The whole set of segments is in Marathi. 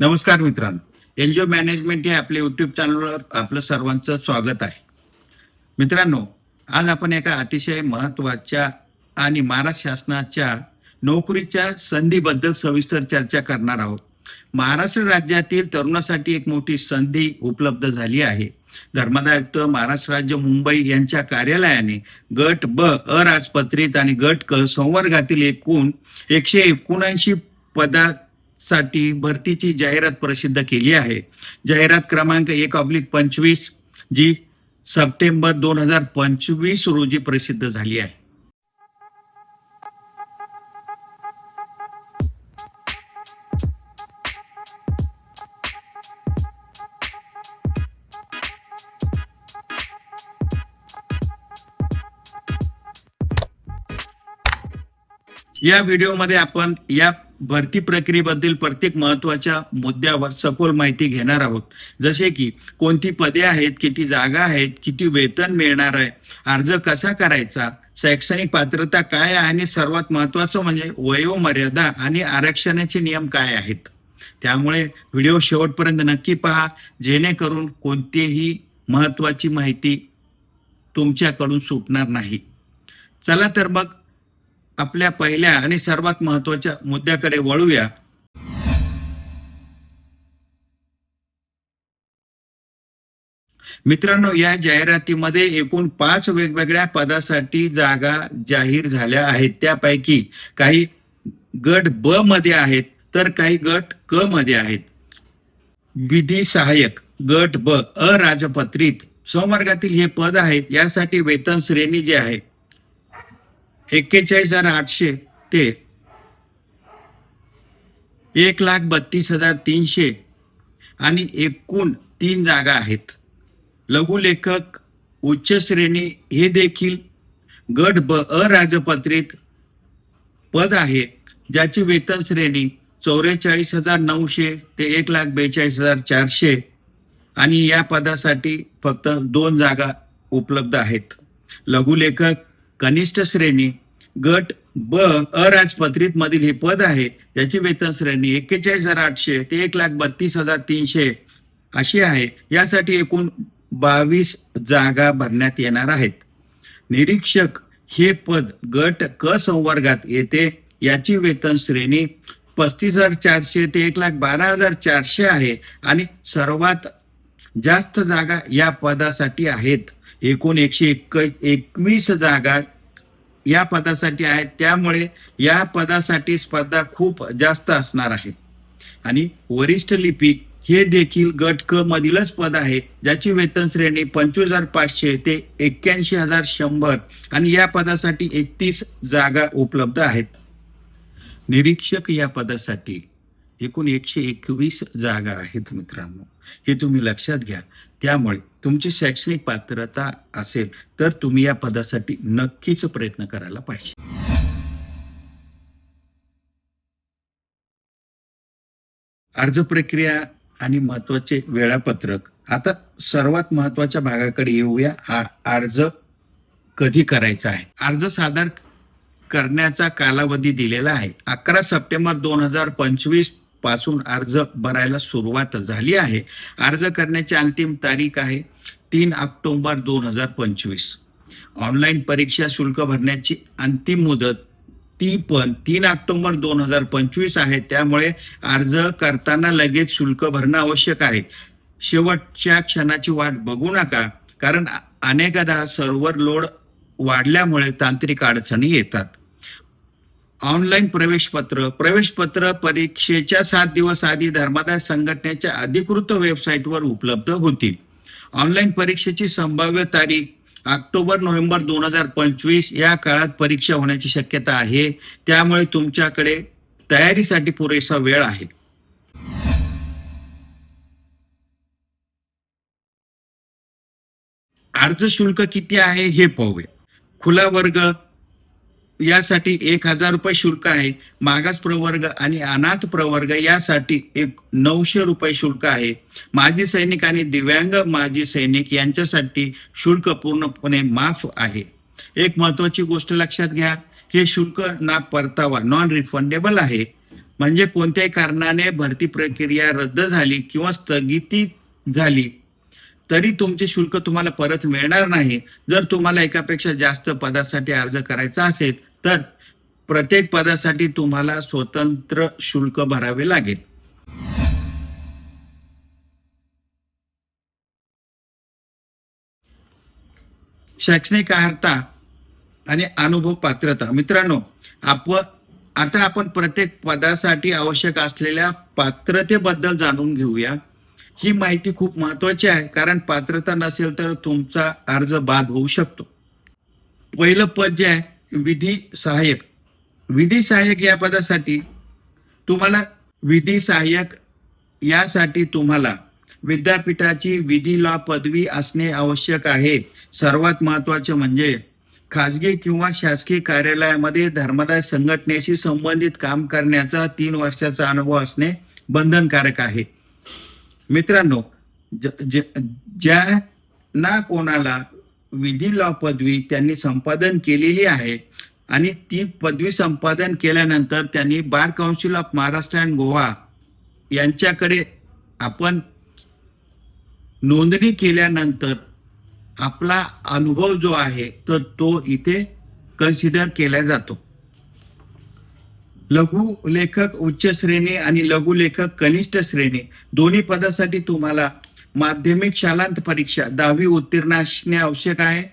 नमस्कार मित्रांनो. एनजीओ मॅनेजमेंट हे आपल्या युट्यूब चॅनलवर आपलं सर्वांचं स्वागत आहे. मित्रांनो आज आपण एका अतिशय महत्त्वाच्या आणि महाराष्ट्र शासनाच्या नोकरीच्या संधीबद्दल सविस्तर चर्चा करणार आहोत. महाराष्ट्र राज्यातील तरुणासाठी एक मोठी संधी उपलब्ध झाली आहे. धर्मादायुक्त महाराष्ट्र राज्य मुंबई यांच्या कार्यालयाने गट ब अराजपत्रित आणि गट क संवर्गातील एकूण एकशे एकोणऐंशी पदा साठी भरतीची जाहिरात प्रसिद्ध केली आहे. जाहिरात क्रमांक एक ऑब्लिक पंचवीस जी सप्टेंबर दोन हजार पंचवीस रोजी प्रसिद्ध झाली आहे. या व्हिडिओमध्ये आपण या भरती प्रक्रियेबद्दल प्रत्येक महत्त्वाच्या मुद्द्यावर सखोल माहिती घेणार आहोत. जसे की कोणती पदे आहेत किती जागा आहेत किती वेतन मिळणार आहे अर्ज कसा करायचा शैक्षणिक पात्रता काय आहे आणि सर्वात महत्वाचं म्हणजे वयोमर्यादा आणि आरक्षणाचे नियम काय आहेत. त्यामुळे व्हिडिओ शेवटपर्यंत नक्की पहा जेणेकरून कोणतीही महत्वाची माहिती तुमच्याकडून सुटणार नाही. चला तर मग आपल्या पहिल्या आणि सर्वात महत्त्वाच्या मुद्द्याकडे वळूया. मित्रांनो या जाहिरातीमध्ये एकूण पाच वेगवेगळ्या पदासाठी जागा जाहीर झाल्या आहेत. त्यापैकी काही गट ब मध्ये आहेत तर काही गट क मध्ये आहेत. विधी सहाय्यक गट ब अराजपत्रित संवर्गातील हे पद आहेत. यासाठी वेतन श्रेणी जे आहे एक्केचाळीस हजार आठशे ते एक लाख बत्तीस हजार तीनशे आणि एकूण तीन जागा आहेत. लघुलेखक उच्च श्रेणी हे देखील गट ब अराजपत्रित पद आहे ज्याची वेतन श्रेणी चौवेचाळीस हजार नऊशे ते एक लाख बेचाळीस हजार चारशे आणि या पदासाठी फक्त दोन जागा उपलब्ध आहेत. लघुलेखक कनिष्ठ श्रेणी गट ब अराजपत्रित मधील हे पद आहे. याची वेतन श्रेणी एक्केचाळीस हजार आठशे ते एक लाख बत्तीस हजार तीनशे अशी आहे. यासाठी एकूण बावीस जागा भरण्यात येणार आहेत. निरीक्षक हे पद गट क संवर्गात येते. याची वेतन श्रेणी पस्तीस हजार चारशे ते एक लाख बारा हजार चारशे आहे. आणि सर्वात जास्त जागा या पदासाठी आहेत. एकूण एकशे एक एकवीस जागा या पदासाठी आहेत. त्यामुळे या पदासाठी स्पर्धा खूप जास्त असणार आहे. आणि वरिष्ठ लिपिक हे देखील गट क मधीलच पद आहे ज्याची वेतन श्रेणी पंचवीस हजार पाचशे ते एक्क्याऐंशी हजार शंभर आणि या पदासाठी एकतीस जागा उपलब्ध आहेत. निरीक्षक या पदासाठी एकूण एकशे एकवीस जागा आहेत मित्रांनो. हे तुम्ही लक्षात घ्या. त्यामुळे तुमची शैक्षणिक पात्रता असेल तर तुम्ही या पदासाठी नक्कीच प्रयत्न करायला पाहिजे. अर्ज प्रक्रिया आणि महत्त्वाचे वेळापत्रक. आता सर्वात महत्त्वाच्या भागाकडे येऊया. अर्ज कधी करायचा आहे? अर्ज सादर करण्याचा कालावधी दिलेला आहे. अकरा सप्टेंबर दोन हजार पंचवीस पासून अर्ज भरायला सुरुवात झाली आहे. अर्ज करण्याची अंतिम तारीख आहे तीन ऑक्टोबर दोन हजार पंचवीस. ऑनलाईन परीक्षा शुल्क भरण्याची अंतिम मुदत ती पण तीन ऑक्टोबर दोन हजार पंचवीस आहे. त्यामुळे अर्ज करताना लगेच शुल्क भरणं आवश्यक आहे. शेवटच्या क्षणाची वाट बघू नका कारण अनेकदा सर्व्हर लोड वाढल्यामुळे तांत्रिक अडचणी येतात. ऑनलाईन प्रवेश पत्र. प्रवेश पत्र परीक्षेच्या सात दिवस आधी धर्मादाय संघटनेच्या अधिकृत वेबसाईटवर उपलब्ध होतील. ऑनलाईन परीक्षेची संभाव्य तारीख ऑक्टोबर नोव्हेंबर दोन हजार पंचवीस या काळात परीक्षा होण्याची शक्यता आहे. त्यामुळे तुमच्याकडे तयारीसाठी पुरेसा वेळ आहे. अर्ज शुल्क किती आहे हे पाहूया. खुला वर्ग यासाठी एक हजार रुपये शुल्क आहे. मागास प्रवर्ग आणि अनाथ प्रवर्ग यासाठी एक नऊशे रुपये शुल्क आहे. माजी सैनिक आणि दिव्यांग माजी सैनिक यांच्यासाठी शुल्क पूर्णपणे माफ आहे. एक महत्वाची गोष्ट लक्षात घ्या हे शुल्क ना परतावा नॉन रिफंडेबल आहे. म्हणजे कोणत्याही कारणाने भरती प्रक्रिया रद्द झाली किंवा स्थगिती झाली तरी तुमचे शुल्क तुम्हाला परत मिळणार नाही. जर तुम्हाला एकापेक्षा जास्त पदासाठी अर्ज करायचा असेल तर प्रत्येक पदासाठी तुम्हाला स्वतंत्र शुल्क भरावे लागेल. शैक्षणिक अर्हता आणि अनुभव पात्रता. मित्रांनो आपण आता आपण प्रत्येक पदासाठी आवश्यक असलेल्या पात्रतेबद्दल जाणून घेऊया. ही माहिती खूप महत्वाची आहे कारण पात्रता नसेल तर तुमचा अर्ज बाद होऊ शकतो. पहिलं पद जे आहे विधी सहाय्यक. विधी सहाय्यक या पदासाठी तुम्हाला विधी सहाय्यक यासाठी तुम्हाला विद्यापीठाची विधी लॉ पदवी असणे आवश्यक आहे. सर्वात महत्त्वाचे म्हणजे खाजगी किंवा शासकीय कार्यालयामध्ये धर्मदाय संघटनेशी संबंधित काम करण्याचा तीन वर्षाचा अनुभव असणे बंधनकारक आहे. मित्रांनो ज- ज- ज्यांना कोणाला विधी लॉ पदवी त्यांनी संपादन केलेली आहे. आणि ती पदवी संपादन केल्यानंतर त्यांनी bar council of Maharashtra and Goa यांच्याकडे आपण नोंदणी केल्यानंतर आपला अनुभव जो आहे तर तो इथे कन्सिडर केला जातो. लघु लेखक उच्च श्रेणी आणि लघु लेखक कनिष्ठ श्रेणी दोन्ही पदासाठी तुम्हाला माध्यमिक शालांत परीक्षा दहावी उत्तीर्ण असणे आवश्यक आहे.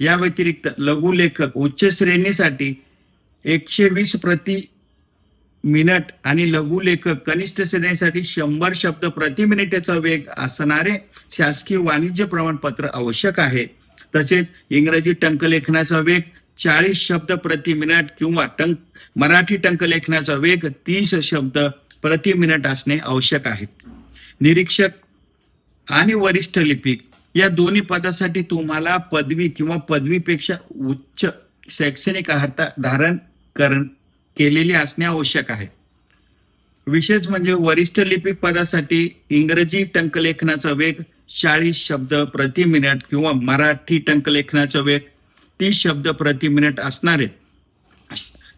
या व्यतिरिक्त लघु लेखक उच्च श्रेणीसाठी एकशे वीस प्रति मिनिट आणि लघु लेखक कनिष्ठ श्रेणीसाठी शंभर शब्द प्रति मिनिटाचा वेग असणारे शासकीय वाणिज्य प्रमाणपत्र आवश्यक आहे. तसेच इंग्रजी टंकलेखनाचा वेग चाळीस शब्द प्रति मिनिट किंवा टंक मराठी टंकलेखनाचा वेग तीस शब्द प्रति मिनिट असणे आवश्यक आहे. निरीक्षक आणि वरिष्ठ लिपिक या दोन्ही पदासाठी तुम्हाला पदवी किंवा पदवीपेक्षा उच्च शैक्षणिक अर्हता धारण करण केलेली असणे आवश्यक आहे. विशेष म्हणजे वरिष्ठ लिपिक पदासाठी इंग्रजी टंकलेखनाचा वेग चाळीस शब्द प्रति मिनिट किंवा मराठी टंकलेखनाचा वेग तीस शब्द प्रति मिनिट असणारे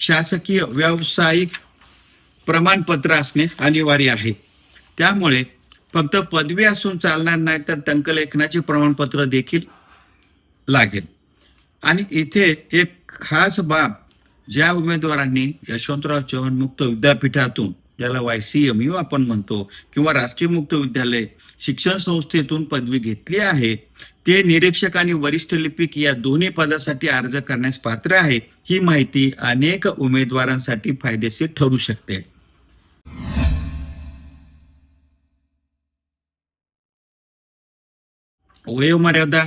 शासकीय व्यावसायिक प्रमाणपत्र असणे अनिवार्य आहे. त्यामुळे फक्त पदवी असून चालणार नाही तर टंकलेखनाचे प्रमाणपत्र देखील लागेल. आणि इथे एक खास बाब ज्या उमेदवारांनी यशवंतराव चव्हाण मुक्त विद्यापीठातून ज्याला वाय सी एम यू आपण म्हणतो किंवा राष्ट्रीय मुक्त विद्यालय शिक्षण संस्थेतून पदवी घेतली आहे ते निरीक्षक आणि वरिष्ठ लिपिक या दोन्ही पदासाठी अर्ज करण्यास पात्र आहे ही माहिती अनेक उमेदवारांसाठी फायदेशीर ठरू शकते. वयोमर्यादा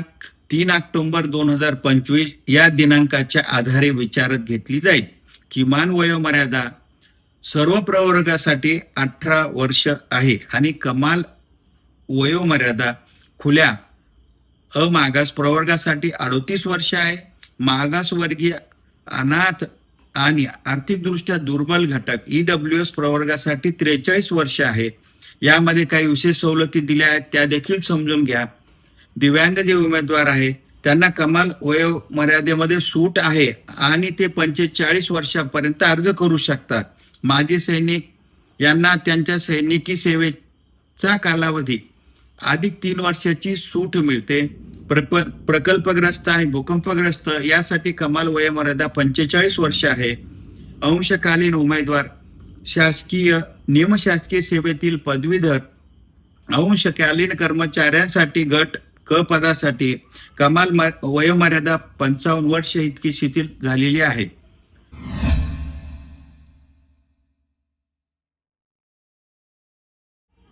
तीन ऑक्टोंबर दोन हजार पंचवीस या दिनांकाच्या आधारे विचारात घेतली जाईल. किमान वयोमर्यादा सर्व प्रवर्गासाठी अठरा वर्ष आहे आणि कमाल वयोमर्यादा खुल्या अमागास प्रवर्गासाठी अडोतीस वर्ष आहे. मागासवर्गीय अनाथ आणि आर्थिकदृष्ट्या दुर्बल घटक ईडब्ल्यू एस प्रवर्गासाठी त्रेचाळीस वर्ष आहे. यामध्ये काही विशेष सवलती दिल्या आहेत त्या देखील समजून घ्या. दिव्यांग जे उमेदवार आहे त्यांना कमाल वयो मर्यादेमध्ये सूट आहे आणि ते पंचेचाळीस वर्षापर्यंत अर्ज करू शकतात. माजी सैनिक यांना त्यांच्या सैनिकी सेवेचा कालावधी अधिक तीन वर्षाची सूट मिळते. प्रप प्रकल्पग्रस्त आणि भूकंपग्रस्त यासाठी कमाल वयोमर्यादा पंचेचाळीस वर्ष आहे. अंशकालीन उमेदवार शासकीय निमशासकीय सेवेतील पदवीधर अंशकालीन कर्मचाऱ्यांसाठी गट क पदासाठी कमाल वयोमर्यादा पंचावन्न वर्ष इतकी शिथिल झालेली आहे.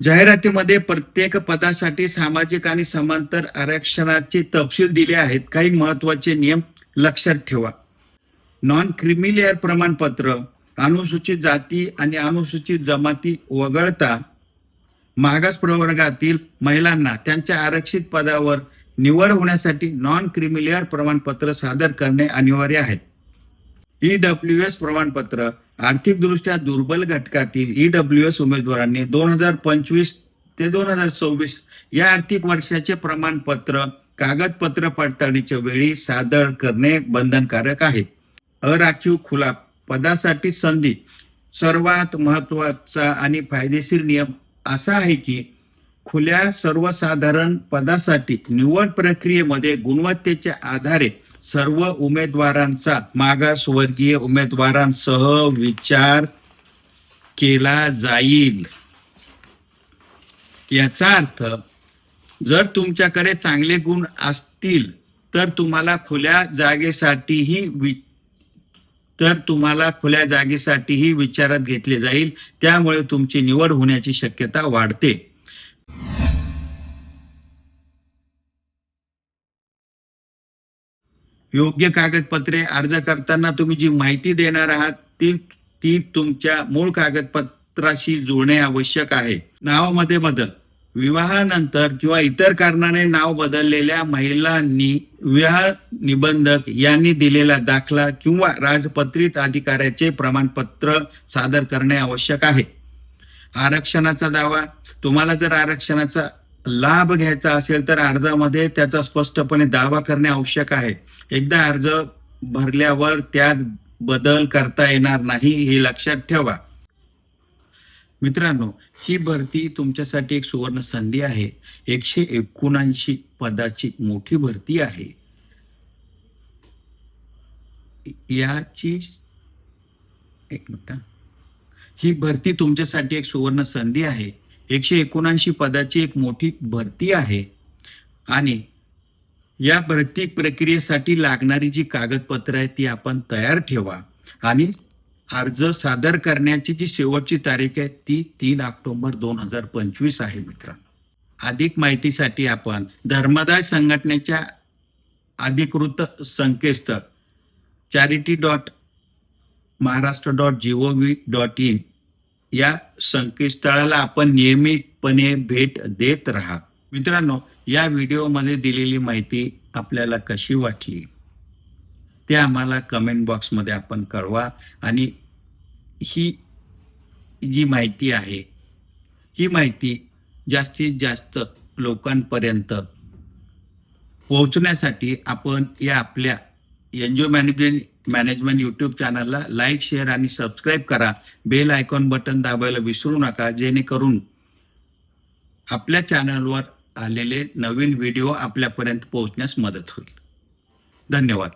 जाहिरातीमध्ये प्रत्येक पदासाठी सामाजिक आणि समांतर आरक्षणाचे तपशील दिले आहेत. काही महत्त्वाचे नियम लक्षात ठेवा. नॉन क्रिमिलियर प्रमाणपत्र अनुसूचित जाती आणि अनुसूचित जमाती वगळता मागास प्रवर्गातील महिलांना त्यांच्या आरक्षित पदावर निवड होण्यासाठी नॉन क्रिमिलियर प्रमाणपत्र सादर करणे अनिवार्य आहे. ई डब्ल्यू एस प्रमाणपत्र आर्थिकदृष्ट्या दुर्बल घटकातील ई डब्ल्यू एस उमेदवारांनी दोन हजार पंचवीस ते दोन हजार सव्वीस या आर्थिक वर्षाचे प्रमाणपत्र कागदपत्र पडताळणीच्या वेळी सादर करणे बंधनकारक आहे. अराखीव खुला पदासाठी संधी सर्वात महत्त्वाचा आणि फायदेशीर नियम असा आहे की खुल्या सर्वसाधारण पदासाठी निवड प्रक्रियेमध्ये गुणवत्तेच्या आधारे सर्व उमेदवारांचा मागासवर्गीय उमेदवारांसह विचार केला जाईल. याचा अर्थ जर तुमच्याकडे चांगले गुण असतील तर तुम्हाला खुल्या जागेसाठीही वि तर तुम्हाला खुल्या जागेसाठीही विचारात घेतले जाईल. त्यामुळे तुमची निवड होण्याची शक्यता वाढते. योग्य कागदपत्रे अर्ज करताना तुम्ही जी माहिती देणार आहात ती ती तुमच्या मूळ कागदपत्राशी जुळणे आवश्यक आहे. नावामध्ये बदल. विवाहानंतर किंवा इतर कारणाने नाव बदललेल्या महिलांनी विवाह निबंधक यांनी दिलेला दाखला किंवा राजपत्रित अधिकाऱ्याचे प्रमाणपत्र सादर करणे आवश्यक आहे. आरक्षणाचा दावा तुम्हाला जर आरक्षणाचा लाभ घ्यायचा असेल तर अर्जामध्ये त्याचा स्पष्टपणे दावा करणे आवश्यक आहे. एकदा अर्ज भरल्यावर त्यात बदल करता येणार नाही हे लक्षात ठेवा. मित्रांनो ही भरती तुमच्यासाठी एक सुवर्ण संधी आहे. एकशे एकोणऐंशी पदाची मोठी भरती आहे. याची एक मिनिट ही. भरती तुमच्यासाठी एक सुवर्ण संधी आहे. एकशे एकोणऐंशी पदाची एक मोठी भरती आहे. आणि या भरती प्रक्रियेसाठी लागणारी जी कागदपत्र आहे ती आपण तयार ठेवा. आणि अर्ज सादर करण्याची जी शेवटची तारीख आहे ती तीन ऑक्टोबर दोन हजार पंचवीस आहे मित्रांनो. अधिक माहितीसाठी आपण धर्मदाय संघटनेच्या अधिकृत संकेतस्थळ charity dot Maharashtra dot G O V dot in या संकेतस्थळाला आपण नियमितपणे भेट देत राहा. मित्रांनो या व्हिडिओमध्ये दिलेली माहिती आपल्याला कशी वाटली? ते आम्हाला कमेंट बॉक्समध्ये आपण कळवा. आणि ही जी माहिती आहे ही माहिती जास्तीत जास्त लोकांपर्यंत पोहोचण्यासाठी आपण या आपल्या N G O management management YouTube चॅनलला लाईक शेअर आणि सबस्क्राईब करा. बेल आयकॉन बटन दाबायला विसरू नका जेणेकरून आपल्या चॅनलवर आलेले नवीन व्हिडिओ आपल्यापर्यंत पोहोचण्यास मदत होईल. धन्यवाद.